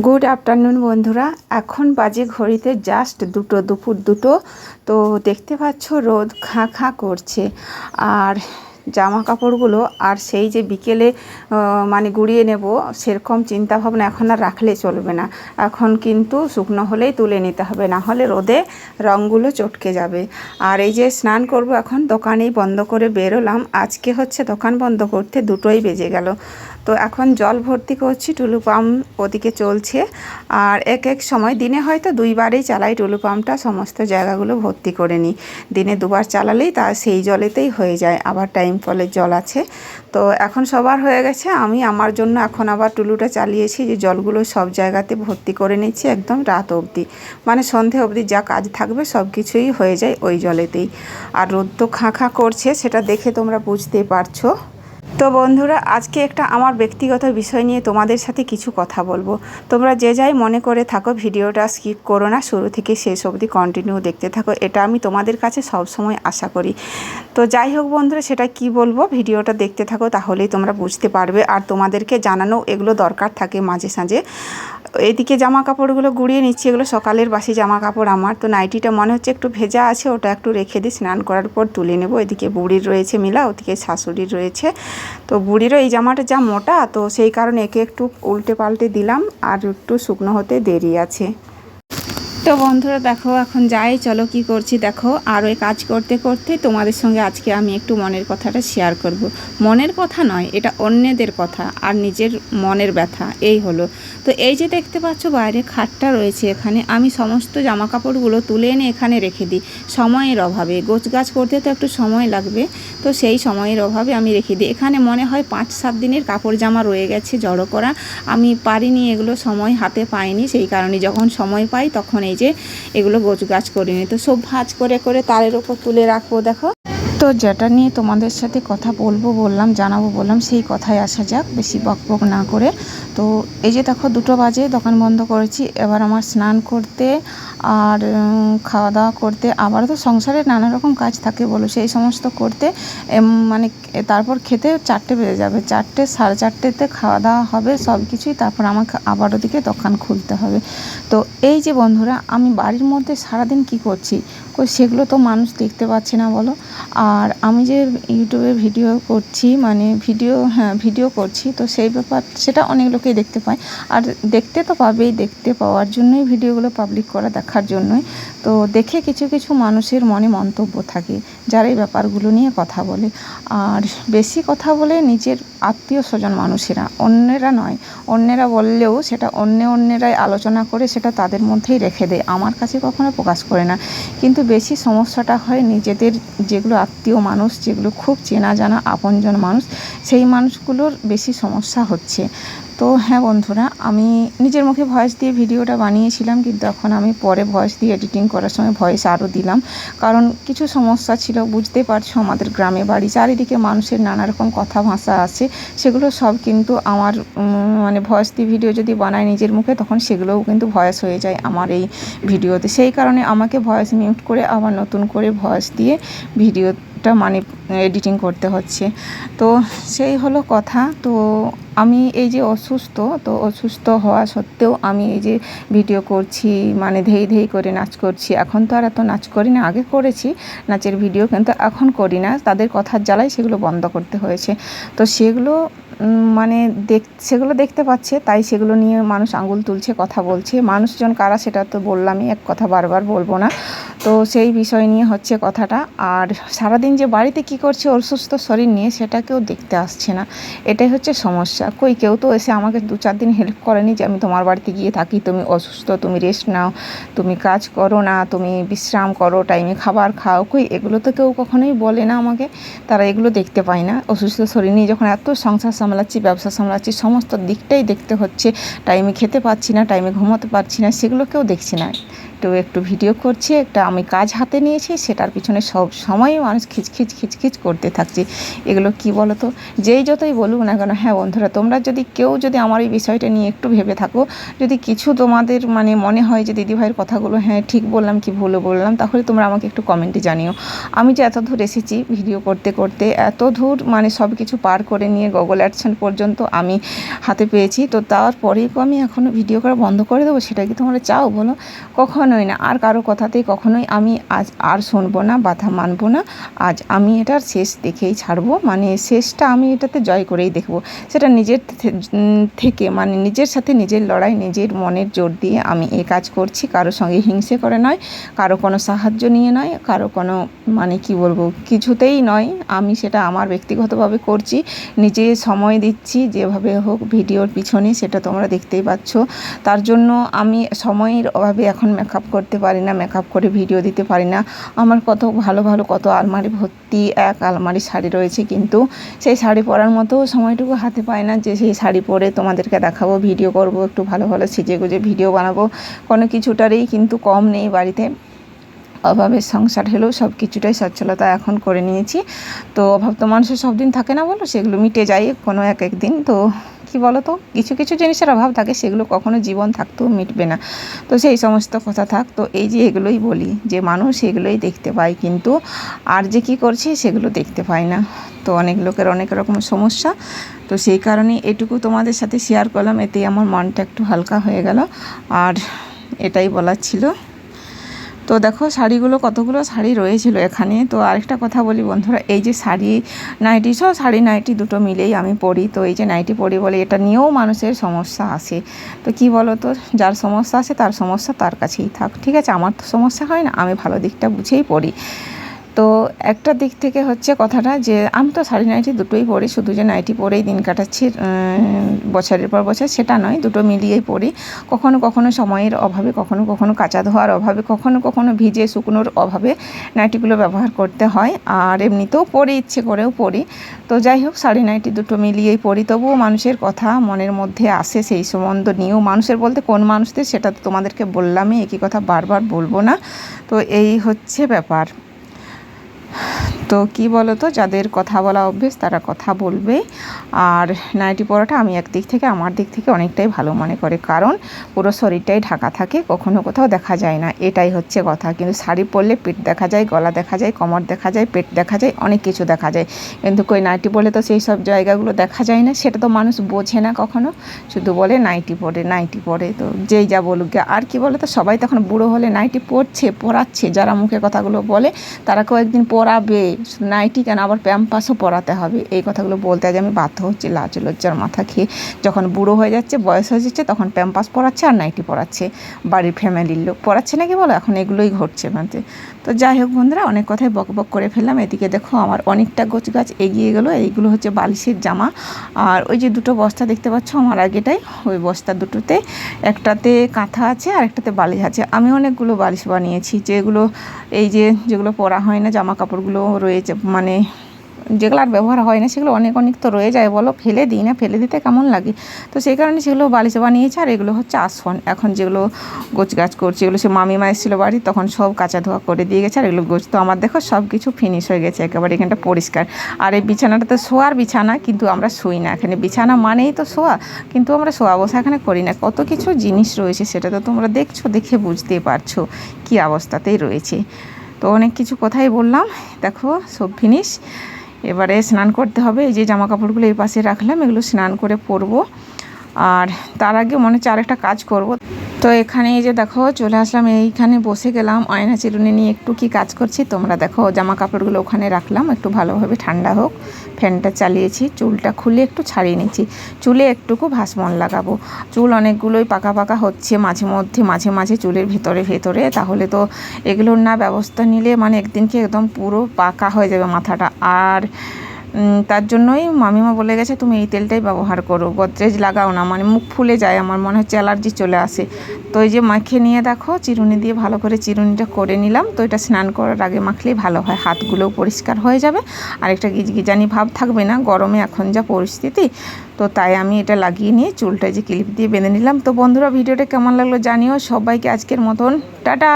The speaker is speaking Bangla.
গুড আফটারনুন বন্ধুরা। এখন বাজে ঘড়িতে জাস্ট দুটো, দুপুর দুটো। তো দেখতে পাচ্ছ, রোদ খাঁ খাঁ করছে। আর জামা কাপড়গুলো আর সেই যে বিকেলে মানে গুড়িয়ে নেব, সেরকম চিন্তা ভাবনা এখন আর রাখলে চলবে না। এখন কিন্তু শুকনো হলেই তুলে নিতে হবে, না হলে রোদে রঙগুলো চটকে যাবে। আর এই যে স্নান করব এখন, দোকানেই বন্ধ করে বেরোলাম। আজকে হচ্ছে দোকান বন্ধ করতে দুটোই বেজে গেল। তো এখন জল ভর্তি করছি, টুলু পাম্প ওদিকে চলছে। আর এক এক সময় দিনে হয়তো দুইবারেই চালাই টুলু পাম্পটা, সমস্ত জায়গাগুলো ভর্তি করে নিই। দিনে দুবার চালালেই তা সেই জলেতেই হয়ে যায়, আবার টাইম কলের জল আছে। তো এখন সবার হয়ে গেছে, আমি আমার জন্য এখন আবার টুলুটা চালিয়েছি যে জলগুলো সব জায়গাতে ভর্তি করে নিচ্ছি একদম রাত অবধি। মানে সন্ধে অবধি যা কাজ থাকবে সব কিছুই হয়ে যায় ওই জলেতেই। আর রোদ তো খাঁ খাঁ করছে, সেটা দেখে তোমরা বুঝতেই পারছ। তো বন্ধুরা, আজকে একটা আমার ব্যক্তিগত বিষয় নিয়ে তোমাদের সাথে কিছু কথা বলব। তোমরা যে যাই মনে করে থাকো, ভিডিওটা স্কিপ করো না, শুরু থেকে শেষ অবধি কন্টিনিউ দেখতে থাকো, এটা আমি তোমাদের কাছে সবসময় আশা করি। তো যাই হোক বন্ধুরা, সেটা কি বলব, ভিডিওটা দেখতে থাকো, তাহলেই তোমরা বুঝতে পারবে, আর তোমাদেরকে জানানো এগুলো দরকার থাকে মাঝে সাঝে। এদিকে জামা কাপড়গুলো গুড়িয়ে নিচ্ছি, এগুলো সকালের বাসি জামা কাপড় আমার। তো নাইটিটা মনে হচ্ছে একটু ভেজা আছে, ওটা একটু রেখে দিই স্নান করার পর তুলে নেব। এদিকে বুড়ির রয়েছে মিলা, ওদিকে শাশুড়ির রয়েছে। তো বুড়িরও এই জামাটা যা মোটা, তো সেই কারণে একে একটু উল্টে পাল্টে দিলাম, আর একটু শুকনো হতে দেরি আছে। তো বন্ধুরা দেখো, এখন যাই, চলো কি করছি দেখো। আর ওই কাজ করতে করতে তোমাদের সঙ্গে আজকে আমি একটু মনের কথাটা শেয়ার করব। মনের কথা নয়, এটা অন্যদের কথা আর নিজের মনের ব্যথা, এই হলো। তো এই যে দেখতে পাচ্ছ, বাইরে খাটটা রয়েছে এখানে। আমি সমস্ত জামা কাপড়গুলো তুলে এনে এখানে রেখে দিই, সময়ের অভাবে। গোছ গাছ করতে তো একটু সময় লাগবে, তো সেই সময়ের অভাবে আমি রেখে দিই। এখানে মনে হয় পাঁচ, সাত দিনের কাপড় জামা রয়ে গেছে, জড়ো করা। আমি পারিনি এগুলো, সময় হাতে পাইনি। সেই কারণে যখন সময় পাই, তখন এই যে এগুলো গোছ গাছ করিনি। তো সব ভাজ করে করে তারের ওপর তুলে রাখব, দেখো। তো যেটা নিয়ে তোমাদের সাথে কথা বলব, বললাম, জানাব, বললাম, সেই কথায় আসা যাক, বেশি বক বক না করে। তো এই যে দেখো, দুটো বাজে, দোকান বন্ধ করেছি, এবার আমার স্নান করতে আর খাওয়া দাওয়া করতে আবার তো সংসারে নানা রকম কাজ থাকে বলো, সেই সমস্ত করতে মানে তারপর খেতে চারটে বেজে যাবে, চারটে, সাড়ে চারটেতে খাওয়া দাওয়া হবে সব কিছুই তারপর আমাকে আবার ওদিকে দোকান খুলতে হবে। তো এই যে বন্ধুরা, আমি বাড়ির মধ্যে সারাদিন কি করছি? সেগুলো তো মানুষ দেখতে পাচ্ছে না বলো। আর আমি যে ইউটিউবে ভিডিও করছি মানে ভিডিও হ্যাঁ ভিডিও করছি, তো সেই ব্যাপার, সেটা অনেক লোকেই দেখতে পায়। আর দেখতে তো পাবেই, দেখতে পাওয়ার জন্যই ভিডিওগুলো পাবলিক করা দেখার জন্যই। তো দেখে কিছু কিছু মানুষের মনে মন্তব্য থাকে, যারা এই ব্যাপারগুলো নিয়ে কথা বলে। আর বেশি কথা বলে নিজের আত্মীয় স্বজন মানুষেরা, অন্যেরা নয়। অন্যেরা বললেও সেটা অন্য অন্যেরাই আলোচনা করে সেটা তাদের মধ্যেই রেখে দেয়। আমার কাছে কখনো প্রকাশ করে না। কিন্তু বেশি সমস্যাটা হয় নিজেদের যেগুলো আত্মীয় মানুষ, যেগুলো খুব চেনা জানা আপনজন মানুষ, সেই মানুষগুলোর বেশি সমস্যা হচ্ছে। তো হ্যাঁ বন্ধুরা, আমি নিজের মুখে ভয়েস দিয়ে ভিডিওটা বানিয়েছিলাম, কিন্তু এখন আমি পরে ভয়েস দিয়ে এডিটিং করার সময় ভয়েস আরও দিলাম। কারণ কিছু সমস্যা ছিল, বুঝতে পারছ, আমাদের গ্রামে বাড়ি, চারিদিকে মানুষের নানা রকম কথা ভাষা আছে, সেগুলো সব কিন্তু আমার মানে ভয়েস দিয়ে ভিডিও যদি বানাই নিজের মুখে, তখন সেগুলোও কিন্তু ভয়েস হয়ে যায় আমার এই ভিডিওতে। সেই কারণে আমাকে ভয়েস মিউট করে আবার নতুন করে ভয়েস দিয়ে ভিডিওটা মানে এডিটিং করতে হচ্ছে। তো সেই হলো কথা। তো আমি এই যে অসুস্থ, তো অসুস্থ হওয়া সত্ত্বেও আমি এই যে ভিডিও করছি মানে ধেই ধেই করে নাচ করছি। এখন তো আর এত নাচ করি না, আগে করেছি নাচের ভিডিও, কিন্তু এখন করি না। তাদের কথার জ্বালাই সেগুলো বন্ধ করতে হয়েছে। তো সেগুলো মানে দেখ, সেগুলো দেখতে পাচ্ছে, তাই সেগুলো নিয়ে মানুষ আঙুল তুলছে, কথা বলছে। মানুষজন কারা সেটা তো বললামই, এক কথা বারবার বলব না। তো সেই বিষয় নিয়ে হচ্ছে কথাটা। আর সারাদিন যে বাড়িতে কি করছে, অসুস্থ শরীর নিয়ে সেটা কেউ দেখতে আসছে না। এটাই হচ্ছে সমস্যা। কই কেউ তো এসে আমাকে দু চার দিন হেল্প করেনি যে আমি তোমার বাড়িতে গিয়ে থাকি। তুমি অসুস্থ, তুমি রেস্ট নাও, তুমি কাজ করো না, তুমি বিশ্রাম করো টাইমে খাবার খাও। কই, এগুলো তো কেউ কখনোই বলে না আমাকে। তারা এগুলো দেখতে পায় না। অসুস্থ শরীর নিয়ে যখন এত সংসার সামলাচ্ছি, ব্যবসা সামলাচ্ছি, সমস্ত দিকটাই দেখতে হচ্ছে। টাইমে খেতে পাচ্ছি না টাইমে ঘুমোতে পারছি না, সেগুলো কেউ দেখছি না। একটু একটু ভিডিও করছি, একটা আমি কাজ হাতে নিয়েছি, সেটার পিছনে সব সময় মানুষ খিচখিচ খিচখিচ করতে থাকছে। এগুলো কি বলো তো যেই যতই বলুক না কেন হ্যাঁ বন্ধুরা, তোমরা যদি কেউ যদি আমার এই বিষয়টা নিয়ে একটু ভেবে থাকো, যদি কিছু তোমাদের মানে মনে হয় যে দিদিভাইয়ের কথাগুলো হ্যাঁ ঠিক বললাম কি ভুলও বললাম, তাহলে তোমরা আমাকে একটু কমেন্টে জানিও। আমি যে এত দূর এসেছি ভিডিও করতে করতে, এত দূর মানে সব কিছু পার করে নিয়ে গুগল অ্যাডসেন্ট পর্যন্ত আমি হাতে পেয়েছি, তো তারপরেই আমি এখনও ভিডিও করা বন্ধ করে দেবো, সেটা কি তোমরা চাও বলো? কখনোই না। আর কারও কথাতেই কখনোই আমি আজ আর শুনব না, বাধা মানবো না। আজ আমি এটার শেষ দেখেই ছাড়বো। মানে শেষটা আমি এটাতে জয় করেই দেখব। সেটা নিজের থেকে মানে নিজের সাথে নিজের লড়াই, নিজের মনের জোর দিয়ে আমি এ কাজ করছি। কারও সঙ্গে হিংসে করে নয়, কারও কোনো সাহায্য নিয়ে নয়, কারও কোনো মানে কি বলব, কিছুতেই নয়। আমি সেটা আমার ব্যক্তিগতভাবে করছি। নিজে সময় দিচ্ছি, যেভাবে হোক ভিডিওর পিছনে, সেটা তোমরা দেখতেই পাচ্ছ। তার জন্য আমি সময়ের অভাবে এখন মেকআপ করতে পারি না মেকআপ করে ভিডিও দিতে পারি না। আমার কত ভালো ভালো কত আলমারি ভর্তি এক আলমারি শাড়ি রয়েছে কিন্তু সেই শাড়ি পরার মতো সময়টুকু হাতে পায় না যে সেই শাড়ি পরে তোমাদেরকে দেখাবো ভিডিও করব, একটু ভালো ভালো সেজে গুজে ভিডিও বানাবো। কোনো কিছুটারই কিন্তু কম নেই বাড়িতে। অভাবের সংসার হলেও সব কিছুটাই সচ্ছলতা এখন করে নিয়েছি। তো অভাব তো মানুষের সব দিন থাকে না বলো, সেগুলো মিটে যায় কোনো এক এক দিন। তো কি বলো তো কিছু কিছু জিনিসের অভাব থাকে, সেগুলো কখনো জীবন থাকতেও মিটবে না। তো সেই সমস্ত কথা থাক, তো এই যে এগুলোই বলি, যে মানুষ এগুলোই দেখতে পায়, কিন্তু আর যে কি করছে সেগুলো দেখতে পায় না। তো অনেক লোকের অনেক রকম সমস্যা। তো সেই কারণে এটুকু তোমাদের সাথে শেয়ার করলাম, এতেই আমার মনটা একটু হালকা হয়ে গেল। আর এটাই বলার ছিল। তো দেখো শাড়িগুলো কতগুলো শাড়ি রয়েছিল এখানে। তো আরেকটা কথা বলি বন্ধুরা, এই যে শাড়ি নাইটি, সব শাড়ি নাইটি দুটো মিলেই আমি পড়ি তো এই যে নাইটি পড়ি বলে এটা নিয়েও মানুষের সমস্যা আসে। তো কি বলো তো যার সমস্যা আছে তার সমস্যা তার কাছেই থাক। ঠিক আছে, আমার তো সমস্যা হয় না, আমি ভালো দিকটা বুঝেই পড়ি তো একটা দিক থেকে হচ্ছে কথাটা যে, আমি তো শাড়ি নাইটি দুটোই পরি, শুধু যে নাইটি পরেই দিন কাটাচ্ছি বছরের পর বছর সেটা নয়, দুটো মিলিয়েই পরি। কখনো কখনো সময়ের অভাবে, কখনো কখনো কাঁচা ধোয়ার অভাবে, কখনো কখনো ভিজে শুকনোর অভাবে নাইটিগুলো ব্যবহার করতে হয়। আর এমনিতেও পরি, ইচ্ছে করেও পরি। তো যাই হোক, শাড়ি নাইটি দুটো মিলিয়েই পরি। তবুও মানুষের কথা মনের মধ্যে আসে সেই সম্বন্ধ নিয়েও। মানুষের বলতে কোন মানুষদের সেটা তো তোমাদেরকে বললামই, একই কথা বারবার বলব না। তো এই হচ্ছে ব্যাপার। তো কি বলো তো যাদের কথা বলা অভ্যেস তারা কথা বলবে। আর নাইটি পরাটা আমি একদিক থেকে আমার দিক থেকে অনেকটাই ভালো মনে করে, কারণ পুরো শরীরটাই ঢাকা থাকে, কখনো কোথাও দেখা যায় না। এটাই হচ্ছে কথা। কিন্তু শাড়ি পরলে পেট দেখা যায়, গলা দেখা যায়, কোমর দেখা যায়, পেট দেখা যায়, অনেক কিছু দেখা যায়। কিন্তু কই নাইটি পরলে তো সেই সব জায়গাগুলো দেখা যায় না, সেটা তো মানুষ বোঝে না কখনো। শুধু বলে নাইটি পরে নাইটি পরে, তো যেই যা বলুক। আর কি বলে তো সবাই তখন বুড়ো হলে নাইটি পরছে, পরাচ্ছে, যারা মুখে কথাগুলো বলে, তারা কয়েকদিন পরাবে। নাইটি কেন? আবার প্যাম্পাসও পরাতে হবে। এই কথাগুলো বলতে আজ আমি বাধ্য হচ্ছি, লাজ লজ্জার মাথা খেয়ে। যখন বুড়ো হয়ে যাচ্ছে, বয়স হয়ে যাচ্ছে, তখন প্যাম্পাস পরাচ্ছে আর নাইটি পরাচ্ছে। বাড়ির ফ্যামিলির লোক পরাচ্ছে নাকি বলো? এখন এগুলোই ঘটছে মানে তো যাই হোক বন্ধুরা, অনেক কথাই বক বক করে ফেললাম। এদিকে দেখো আমার অনেকটা গোছ গাছ এগিয়ে গেলো। এইগুলো হচ্ছে বালিশের জামা। আর ওই যে দুটো বস্তা দেখতে পাচ্ছ আমার আগেটাই। ওই বস্তা দুটোতে একটাতে কাঁথা আছে আর একটাতে বালিশ আছে। আমি অনেকগুলো বালিশ বানিয়েছি। যেগুলো, এই যে যেগুলো পরা হয় না, জামা কাপড়গুলো রয়েছে মানে যেগুলো আর ব্যবহার হয় না, সেগুলো অনেক অনেক তো রয়ে যায় বলো, ফেলে দিই না, ফেলে দিতে কেমন লাগে? তো সেই কারণে সেগুলো বালিশ বানিয়েছে, আর এগুলো হচ্ছে আসন। এখন যেগুলো গোছ গাছ করছে, এগুলো সে মামিমা এসেছিল বাড়ি, তখন সব কাঁচা ধোয়া করে দিয়ে গেছে, আর এগুলো গোছ তো আমার দেখো সব কিছু ফিনিশ হয়ে গেছে, একেবারে এখানটা পরিষ্কার। আর এই বিছানাটা তো শোয়ার বিছানা, কিন্তু আমরা শুই না। এখানে বিছানা মানেই তো শোয়া, কিন্তু আমরা শোয়া বসা এখানে করি না। কত কিছু জিনিস রয়েছে, সেটা তো তোমরা দেখছ, দেখে বুঝতে পারছ কী অবস্থাতেই রয়েছে। তো অনেক কিছু কথাই বললাম। দেখো, সব ফিনিশ এবারে স্নান করতে হবে। এই যে জামা কাপড়গুলো এই পাশে রাখলাম, এগুলো স্নান করে পরবো। আর তার আগে মনে হচ্ছে আরেকটা কাজ করব। তো এখানে এই যে দেখো, চলে আসলাম, এইখানে বসে গেলাম। আয়না চিরুনি নিয়ে একটু কি কাজ করছি তোমরা দেখো, জামা কাপড়গুলো ওখানে রাখলাম, একটু ভালোভাবে ঠান্ডা হোক। ফ্যানটা চালিয়েছি, চুলটা খুলে একটু ছাড়িয়ে নিচ্ছি। চুলে একটুকু ভাসমন লাগাবো। চুল অনেকগুলোই পাকা পাকা হচ্ছে মাঝে মধ্যে, মাঝে মাঝে চুলের ভেতরে ভেতরে। তাহলে তো এগুলোর না ব্যবস্থা নিলে মানে একদিনকে একদম পুরো পাকা হয়ে যাবে মাথাটা। আর তার জন্যই মামিমা বলে গেছে, তুমি এই তেলটাই ব্যবহার করো, গোদরেজ লাগাও না। মানে মুখ ফুলে যায়, আমার মনে হচ্ছে অ্যালার্জি চলে আসে। তো এই যে মাখে নিয়ে দেখো, চিরুনি দিয়ে ভালো করে চিরুনিটা করে নিলাম। তো এটা স্নান করার আগে মাখলেই ভালো হয়, হাতগুলোও পরিষ্কার হয়ে যাবে। আর একটা গিজগিজানি ভাব থাকবে না, গরমে এখন যা পরিস্থিতি। তো তাই আমি এটা লাগিয়ে নিয়ে চুলটা যে ক্লিপ দিয়ে বেঁধে নিলাম। তো বন্ধুরা, ভিডিওটা কেমন লাগল জানিও। সবাইকে আজকের মতন, টাটা!